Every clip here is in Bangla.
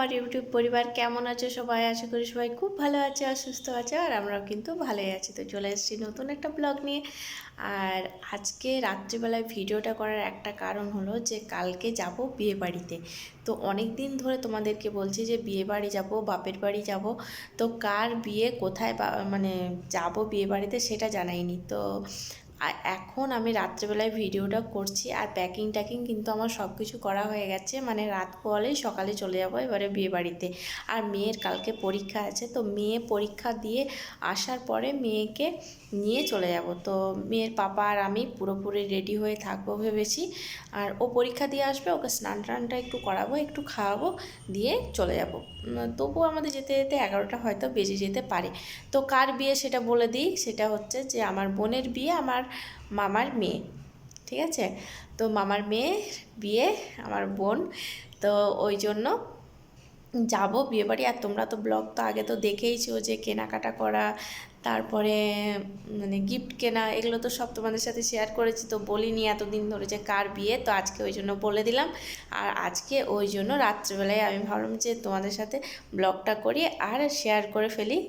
আমার ইউটিউব পরিবার কেমন আছে? সবাই আশা করি সবাই খুব ভালো আছে আর সুস্থ আছে আর আমরাও কিন্তু ভালোই আছি। তো চলে এসেছি নতুন একটা ব্লগ নিয়ে। আর আজকে রাত্রিবেলায় ভিডিওটা করার একটা কারণ হলো যে কালকে যাব বিয়ে বাড়িতে। তো অনেক দিন ধরে তোমাদেরকে বলছি যে বিয়ে বাড়ি যাব, বাপের বাড়ি যাব। তো কার বিয়ে, কোথায় মানে যাব বিয়ে বাড়িতে সেটা জানাইনি। তো আর এখন আমি রাত্রেবেলায় ভিডিওটা করছি আর প্যাকিং ট্যাকিং কিন্তু আমার সব কিছু করা হয়ে গেছে। মানে রাত পোয়ালেই সকালে চলে যাব এবারে বিয়ে বাড়িতে আর মেয়ের কালকে পরীক্ষা আছে, তো মেয়ে পরীক্ষা দিয়ে আসার পরে মেয়েকে নিয়ে চলে যাব। তো মেয়ের পাপা আর আমি পুরোপুরি রেডি হয়ে থাকব ভেবেছি। আর ও পরীক্ষা দিয়ে আসবে, ওকে স্নান টানটা একটু করাবো, একটু খাওয়াবো, দিয়ে চলে যাব। তবুও আমাদের যেতে যেতে এগারোটা হয়তো বেজে যেতে পারে। তো কার বিয়ে সেটা বলে দিই, সেটা হচ্ছে যে আমার বোনের বিয়ে, আমার মামার মেয়ে, ঠিক আছে? তো মামার মেয়ে বিয়ে, আমার বোন, তো ওই জন্য যাব বিয়েবাড়ি। আর তোমরা তো ব্লগ তো আগে তো দেখেইছো যে কেনাকাটা করা তারপরে মানে গিফট কেনা, এগুলো তো সব তোমাদের সাথে শেয়ার করেছি, তো বলিনি এতদিন ধরে যে কার বিয়ে, তো আজকে ওই জন্য বলে দিলাম। আর আজকে ওই জন্য রাত্রেবেলায় আমি ভাবলাম যে তোমাদের সাথে ব্লগটা করি আর শেয়ার করে ফেলি।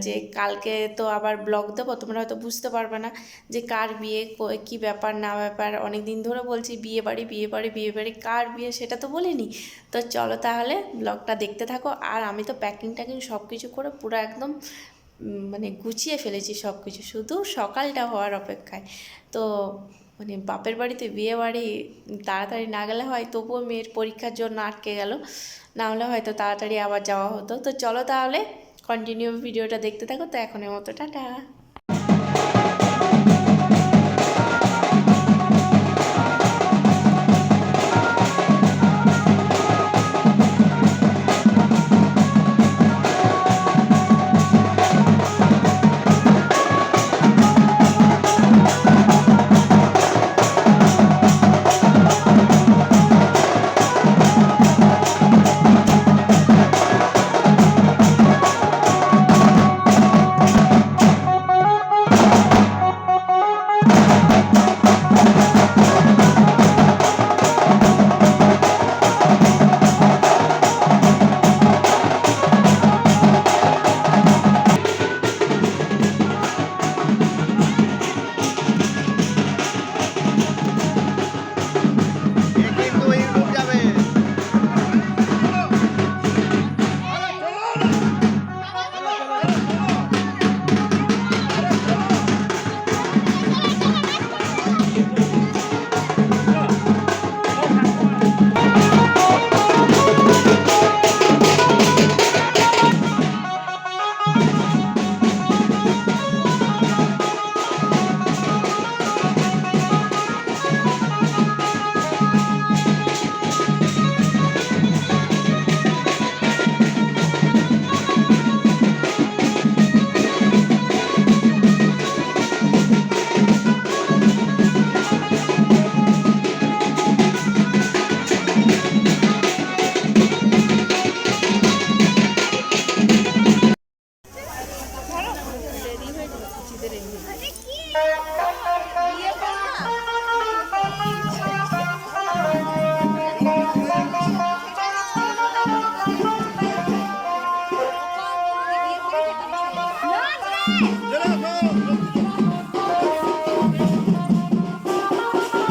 যে কালকে তো আবার ব্লগ দেবো, তোমরা হয়তো বুঝতে পারবে না যে কার বিয়ে, কো- ব্যাপার, না ব্যাপার অনেক দিন ধরে বলছি বিয়ে বাড়ি বিয়ে বাড়ি বিয়ে বাড়ি, কার বিয়ে সেটা তো বলিনি। তো চলো তাহলে ব্লগটা দেখতে থাকো। আর আমি তো প্যাকিং ট্যাকিং সব কিছু করে পুরো একদম মানে গুছিয়ে ফেলেছি সব কিছু শুধু সকালটা হওয়ার অপেক্ষায়। তো মানে বাপের বাড়িতে বিয়ে বাড়ি তাড়াতাড়ি না গেলে হয়, তবুও মেয়ের পরীক্ষার জন্য আটকে গেল। না হলে হয়তো তাড়াতাড়ি আবার যাওয়া হতো। তো চলো তাহলে কন্টিনিউ ভিডিওটা দেখতে থাকো। তো এখনের মতো, টাটা।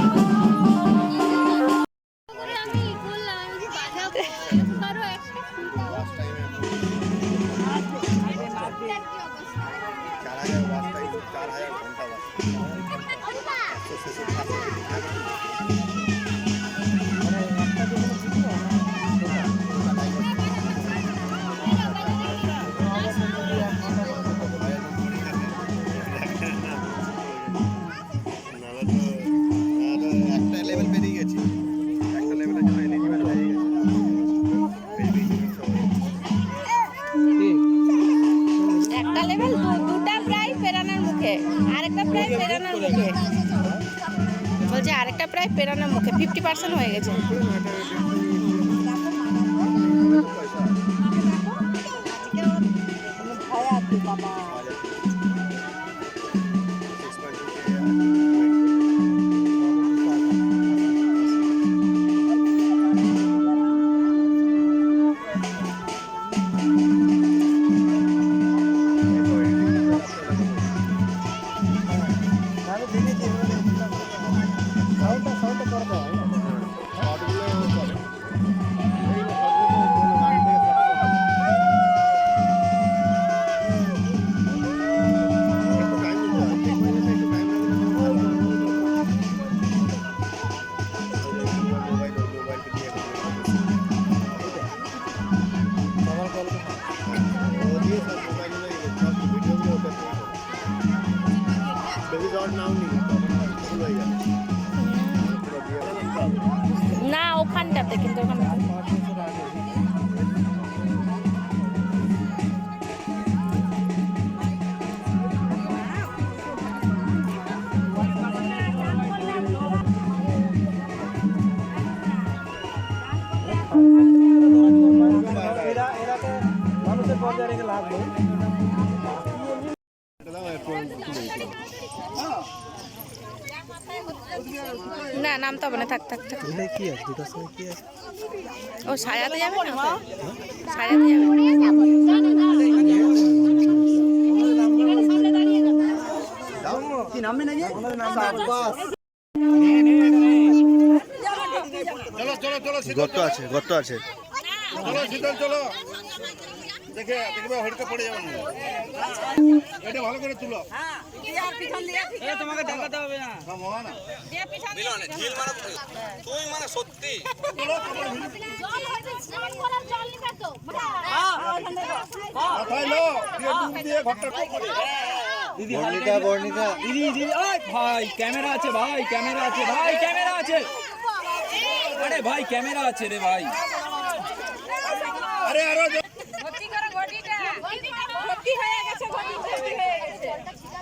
আমি পেরানোর মুখে ফিফটি পার্সেন্ট হয়ে গেছে। না ওখানটাতে কিন্তু ওখানে এরা মানুষের পর্যায়ে লাভ নেই। না না থাক থাক। থাক কি আছে? দুটোর সময় কি আছে? ও সাজাতে যাবে না? সাজাতে যাবে গর্ত আছে গর্ত আছে। চলো শীতল চলো দেখে দেখবে হড়কে পড়ে যাবে না এটা ভালো করে তুলো। তোমাকে দেখাতে হবে না। না, মহা না মাথায় লো দিয়ে ডুব দিয়ে ঘরটা টপ করে। দিদি দিদি দিদি ওই ভাই ক্যামেরা আছে ভাই ক্যামেরা আছে ভাই ক্যামেরা আছে। আরে ভাই ক্যামেরা আছে রে ভাই আরে আরও জো- চলো ছেড়াও দাঁড়া দাঁড়া বর্ণিকা না ওইটা করে জলটা ভালো ভালো ধোয়া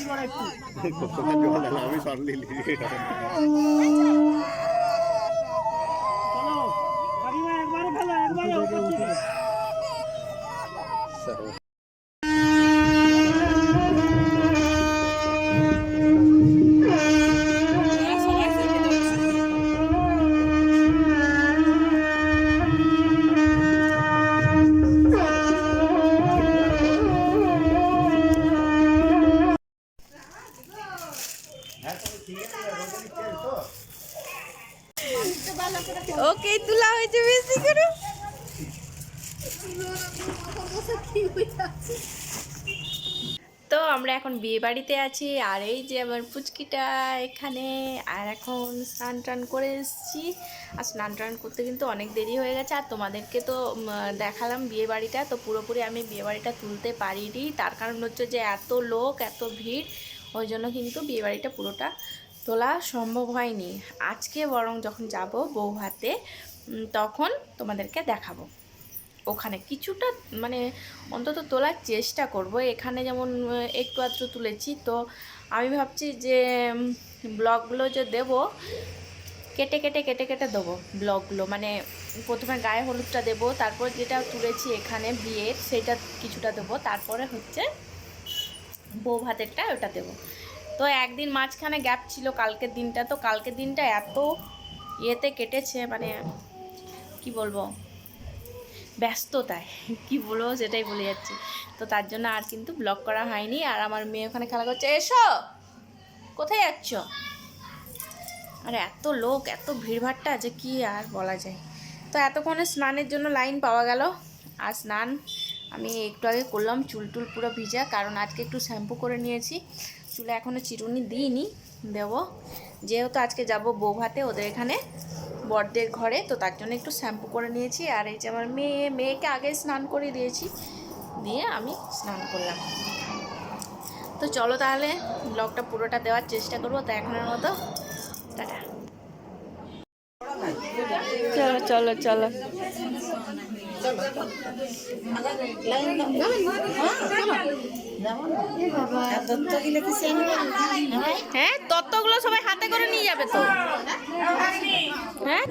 চলো স্টার্ট আমি সরলি চলো কাকিমা একবারে ফেলো একবারে এখন বিয়ে বাড়িতে আছি, আর এই যে আমার পুচকিটা এখানে, আর এখন স্নান টান করে এসেছি। আর স্নান টান করতে কিন্তু অনেক দেরি হয়ে গেছে, আর তোমাদেরকে তো দেখালাম বিয়ে বাড়িটা, তো পুরোপুরি আমি বিয়ে বাড়িটা তুলতে পারিনি। তার কারণ হচ্ছে যে এত লোক, এত ভিড়, ওই জন্য কিন্তু বিয়ে বাড়িটা পুরোটা তোলা সম্ভব হয়নি। আজকে বরং যখন যাব বউ হাতে তখন তোমাদেরকে দেখাবো। ওখানে। কিছুটা মানে অন্তত তোলার চেষ্টা করব। এখানে যেমন একটু আধটু তুলেছি। তো আমি ভাবছি যে ব্লগগুলো যে দেব, কেটে কেটে কেটে কেটে দেবো ব্লগগুলো। মানে প্রথমে গায়ে হলুদটা দেবো, তারপর যেটা তুলেছি এখানে বিয়ের, সেটা কিছুটা দেবো। তারপরে হচ্ছে বউ ভাতেরটা ওটা দেবো। তো একদিন মাঝখানে গ্যাপ ছিল কালকের দিনটা। তো কালকের দিনটা এত ইয়েতে কেটেছে মানে কি বলব? ব্যস্ততায়। কি বলব, সেটাই বলে যাচ্ছি। তো তার জন্য আর কিন্তু ব্লগ করা হয়নি। আর আমার মেয়ে ওখানে খেলা করছে। এসো! কোথায় যাচ্ছ? আর এত লোক, এত ভিড়ভাট্টা যে কি আর বলা যায়। তো এতক্ষণে স্নানের জন্য লাইন পাওয়া গেল। আর স্নান আমি একটু আগে করলাম। চুল টুল পুরো ভিজা, কারণ আজকে একটু শ্যাম্পু করে নিয়েছি। চুলে এখনও চিরুনি দিইনি, দেবো। যেহেতু আজকে যাব বউ ভাতে ওদের এখানে। বড়দের ঘরে তো তার জন্য একটু শ্যাম্পু করে নিয়েছি। আর এই যে আমার মেয়ে মেয়েকে আগে স্নান করে দিয়েছি। দিয়ে আমি স্নান করলাম। তো চলো তাহলে ব্লগটা পুরোটা দেওয়ার চেষ্টা করব তো এখনের মতো। টাটা। চলো চলো চলো। হ্যাঁ তত্ত্বগুলো সবাই হাতে করে নিয়ে যাবে তো। হ্যাঁ?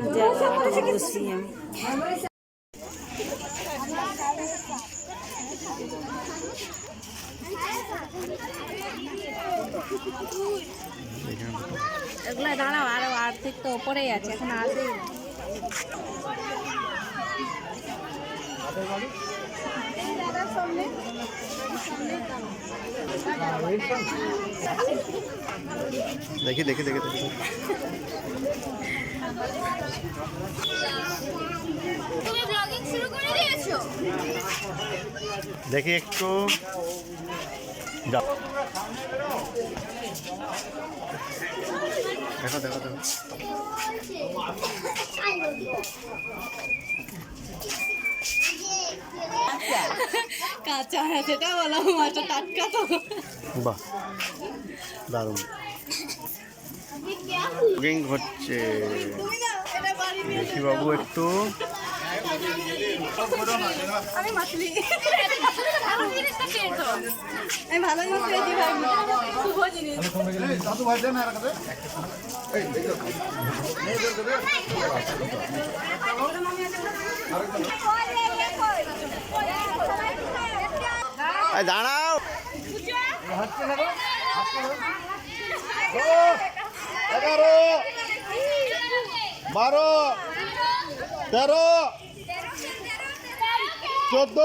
এগুলো দাঁড়াও আরও আর্ধেক তো ওপরেই আছে এখন আসেই না। দেখি দেখি দেখি দেখি। তুমি ব্লগিং শুরু করে দিয়েছ? দেখি একটু। দেখো দেখো দেখো। কাঁচা হ্যাঁ সেটা বলো মাছটা টাটকা তো। বাহ দারুণ। কুকিং হচ্ছে। দেখি বাবু একটু আমি ভালো দাঁড়াও এগারো বারো তেরো চোদ্দ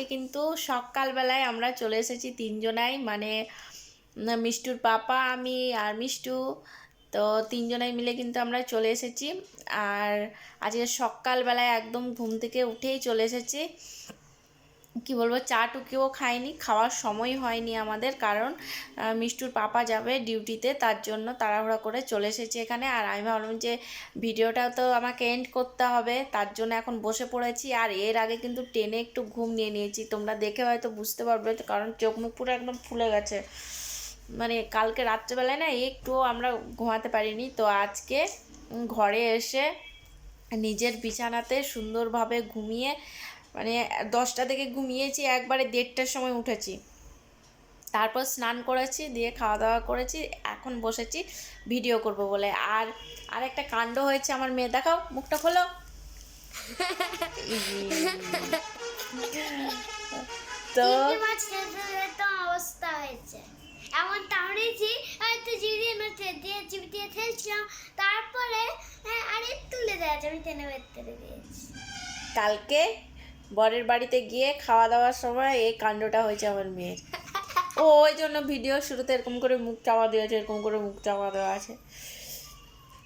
আজকে কিন্তু সকালবেলায় আমরা চলে এসেছি তিনজনাই মানে মিষ্টুর পাপা, আমি আর মিষ্টু। তো তিনজনাই মিলে কিন্তু আমরা চলে এসেছি। আর আজকে সকালবেলায় একদম ঘুম থেকে উঠেই চলে এসেছি। কি বলব চা টুকিও খাইনি, খাওয়ার সময় হয়নি আমাদের কারণ মিষ্টুর পাপা যাবে ডিউটিতে, তার জন্য তাড়াহুড়া করে চলে এসেছি এখানে। আর আমি ভাবলাম যে ভিডিওটাও তো আমাকে এন্ড করতে হবে, তার জন্য এখন বসে পড়েছি। আর এর আগে কিন্তু টেনে একটু ঘুম নিয়ে নিয়েছি, তোমরা দেখে হয়তো বুঝতে পারবে, কারণ চোখ মুখ পুরো একদম ফুলে গেছে। মানে কালকে রাত্রেবেলায় না একটুও আমরা ঘুমাতে পারিনি, তো আজকে ঘরে এসে নিজের বিছানাতে সুন্দরভাবে ঘুমিয়ে মানে দশটা থেকে ঘুমিয়েছি একবারে দেড়টার সময় উঠেছি। তারপর স্নান করেছি দিয়ে খাওয়া দাওয়া করেছি এখন বসেছি ভিডিও করব বলে। আর আর একটা কাণ্ড হয়েছে আমার মেয়ে দেখাও মুখটা খোলো। তো অবস্থা হয়েছে। এমন টাউনেছি হয়তো জিরিয়ে মাছ দিয়ে চিপ দিয়ে খেলছিলাম তারপরে আরে তুলে দেওয়া আছে আমি টেনে বের দিয়েছি। কালকে বরের বাড়িতে গিয়ে খাওয়া দাওয়ার সময় এই কাণ্ডটা হয়েছে আমার মেয়ের। ও ওই জন্য ভিডিও শুরুতে এরকম করে মুখ চাওয়া দেওয়া আছে এরকম করে মুখ চাওয়া দেওয়া আছে।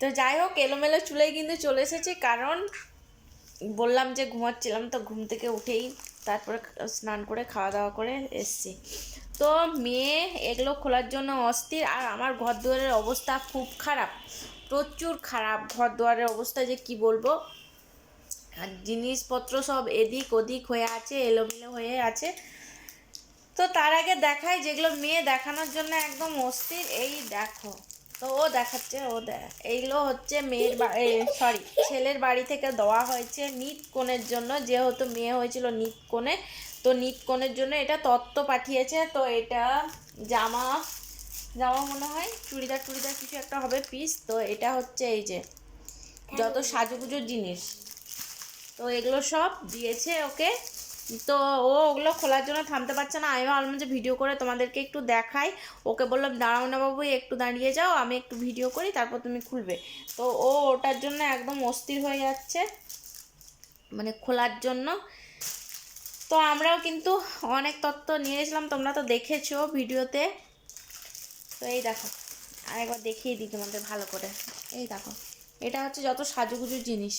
তো যাই হোক, এলোমেলো চুলেই কিন্তু চলে এসেছি, কারণ বললাম যে ঘুমাচ্ছিলাম তো ঘুম থেকে উঠেই তারপরে স্নান করে খাওয়া দাওয়া করে এসছি। তো মেয়ে এগুলো খোলার জন্য অস্থির আর আমার ঘর দুয়ারের অবস্থা খুব খারাপ, প্রচুর খারাপ। ঘর দুয়ারের অবস্থা যে কি বলব? আর জিনিসপত্র সব এদিক ওদিক হয়ে আছে এলোমেলো হয়ে আছে। তো তার আগে দেখাই যেগুলো মেয়ে দেখানোর জন্য একদম অস্থির। এই দেখো তো ও দেখাচ্ছে ও দেখ এইগুলো হচ্ছে মেয়ের সরি ছেলের বাড়ি থেকে দেওয়া হয়েছে নিট কোণের জন্য। যেহেতু মেয়ে হয়েছিল নিট কোণে তো নিট কোণের জন্য এটা তত্ত্ব পাঠিয়েছে। তো এটা জামা জামা মনে হয় চুড়িদার টুড়িদার কিছু একটা হবে পিস তো এটা হচ্ছে এই যে যত সাজুগুজোর জিনিস। তো এগুলো সব দিয়েছে ওকে। তো ও ওগুলো খোলার জন্য থামতে পারছে না। আমি ভাবলাম যে ভিডিও করে তোমাদেরকে একটু দেখাই। ওকে বললাম, দাঁড়াও না বাবু, একটু দাঁড়িয়ে যাও, আমি একটু ভিডিও করি, তারপর তুমি খুলবে। তো ও ওটার জন্য একদম অস্থির হয়ে যাচ্ছে মানে খোলার জন্য। তো আমরাও কিন্তু অনেক তত্ত্ব নিয়ে এসেছিলাম, তোমরা তো দেখেছ ভিডিওতে। তো এই দেখো, আরেকবার দেখিয়ে দিই তোমাদের ভালো করে। এই দেখো, এটা হচ্ছে যত সাজুগুজু জিনিস।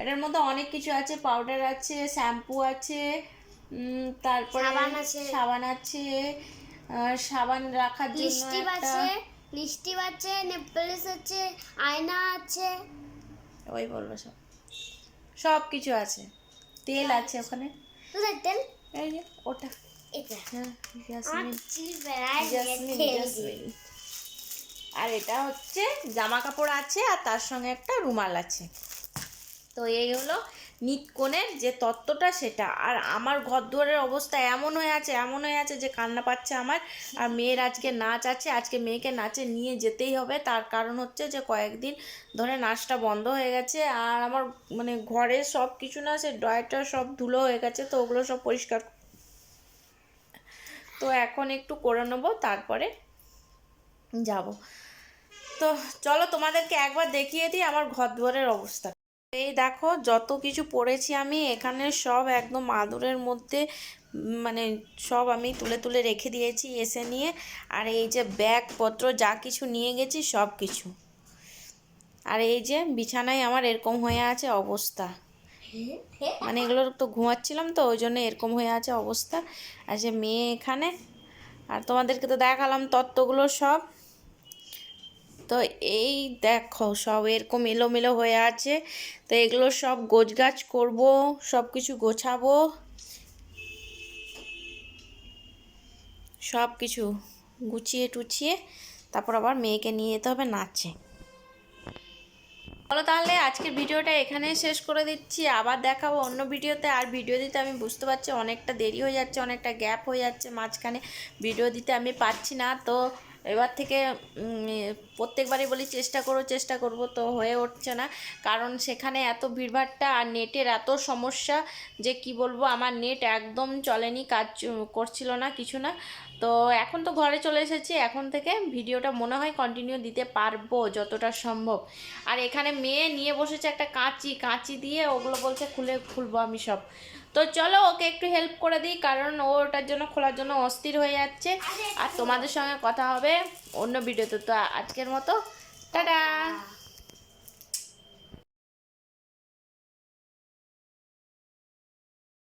এটার মধ্যে অনেক কিছু আছে পাউডার আছে শ্যাম্পু আছে তারপরে সাবান আছে। সাবান আছে সাবান রাখার জন্য একটা আছে লিস্টিভ আছে নেপলেস আছে আয়না আছে। ওই বলব সব। সব কিছু আছে। তেল আছে ওখানে। কোথায় তেল? এই যে ওটা। হ্যাঁ আর এটা হচ্ছে জামা কাপড় আছে আর তার সঙ্গে একটা রুমাল আছে। তো এই হলো নিতকোণের যে তত্ত্বটা সেটা। আর আমার ঘর দুয়ারের অবস্থা এমন হয়ে আছে, এমন হয়ে আছে যে কান্না পাচ্ছে আমার। আর মেয়ের আজকে নাচ আছে, আজকে মেয়েকে নাচে নিয়ে যেতেই হবে। তার কারণ হচ্ছে যে কয়েকদিন ধরে নাচটা বন্ধ হয়ে গেছে। আর আমার মানে ঘরে সব কিছু না, সে ডয়টা সব ধুলো হয়ে গেছে, তো ওগুলো সব পরিষ্কার। তো এখন একটু করে নেব, তারপরে যাব। তো চলো তোমাদেরকে একবার দেখিয়ে দিই আমার ঘর দুয়ারের অবস্থা। এই দেখো, যত কিছু পড়েছি আমি, এখানে সব একদম আদরের মধ্যে মানে সব আমি তুলে তুলে রেখে দিয়েছি এসে নিয়ে। আর এই যে ব্যাগপত্র, যা কিছু নিয়ে গেছি, সব কিছু। আর এই যে বিছানায় আমার এরকম হয়ে আছে অবস্থা। মানে এগুলো তো ঘুমাচ্ছিলাম তো, ওই জন্য এরকম হয়ে আছে অবস্থা। আর যে মেয়ে এখানে, আর তোমাদেরকে তো দেখালাম তত্ত্বগুলো সব। তো এই দেখো সব এরকম এলোমেলো হয়ে আছে। তো এগুলো সব গোছগাছ করব, সব কিছু গোছাবো। সব কিছু গুছিয়ে টুছিয়ে তারপর আবার মেয়েকে নিয়ে যেতে হবে নাচে। বলো তাহলে আজকের ভিডিওটা এখানেই শেষ করে দিচ্ছি। আবার দেখাবো অন্য ভিডিওতে। আর ভিডিও দিতে আমি বুঝতে পারছি অনেকটা দেরি হয়ে যাচ্ছে, অনেকটা গ্যাপ হয়ে যাচ্ছে। মাঝখানে ভিডিও দিতে আমি পাচ্ছি না। তো এবার থেকে প্রত্যেকবারই বলি চেষ্টা করো, চেষ্টা করব তো হয়ে উঠছে না। কারণ সেখানে এত ভিড়ভাড়টা আর নেটের এত সমস্যা যে কি বলব, আমার নেট একদম চলেনি, কাজ করছিল না কিছু না। তো এখন তো ঘরে চলে এসেছি, এখন থেকে ভিডিওটা মনে হয় কন্টিনিউ দিতে পারব যতটা সম্ভব। আর এখানে মেয়ে নিয়ে বসেছে একটা কাঁচি কাঁচি দিয়ে ওগুলো বলছে খুলে খুলবো আমি সব। তো চলো ওকে একটু হেল্প করে দিই, কারণ ও ওটার জন্য খোলার জন্য অস্থির হয়ে যাচ্ছে। আর তোমাদের সঙ্গে কথা হবে অন্য ভিডিওতে তো আজকের মতো, টাটা!